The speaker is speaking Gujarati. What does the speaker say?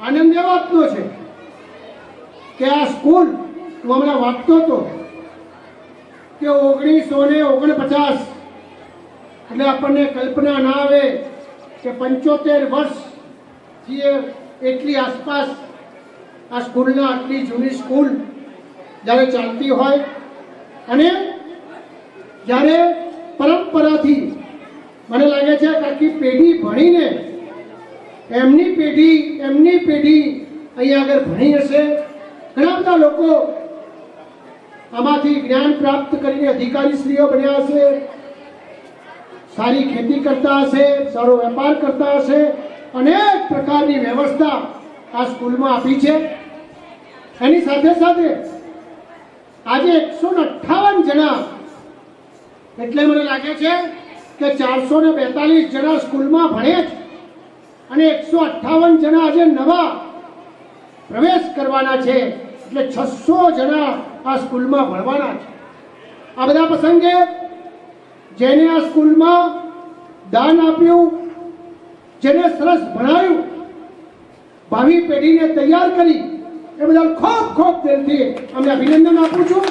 આનંદ એ વાતનો છે કે આ સ્કૂલ હું હમણાં વાંચતો હતો કે ઓગણીસો ને ઓગણપચાસ એટલે આપણને કલ્પના ના આવે કે પંચોતેર વર્ષ જે એટલી આસપાસ આ સ્કૂલના આટલી જૂની સ્કૂલ જ્યારે ચાલતી હોય અને જ્યારે પરંપરાથી મને લાગે છે કે આખી પેઢી ભણીને એમની પેઢી એમની પેઢી અહીંયા આગળ ભણી હશે. ઘણા બધા લોકો આમાંથી જ્ઞાન પ્રાપ્ત કરીને અધિકારીશ્રીઓ બન્યા હશે. સારી ખેતી કરતા હશે, સારો વેપાર કરતા હશે. અનેક પ્રકારની વ્યવસ્થા આ સ્કૂલમાં આપી છે. એની સાથે સાથે આજે એકસો અઠ્ઠાવન જણા, એટલે મને લાગે છે કે ચારસો ને બેતાલીસ જણા સ્કૂલમાં ભણે છે અને એકસો અઠ્ઠાવન જણા આજે નવા પ્રવેશ કરવાના છે. એટલે છસો જણા આ સ્કૂલમાં ભણવાના છે. આ બધા પ્રસંગે જેને આ સ્કૂલમાં દાન આપ્યું, જેને સરસ ભણાવ્યું ભાવિ પેઢીને તૈયાર કરી, એ બધા ખૂબ ખૂબ દિલથી અમને અભિનંદન આપું છું.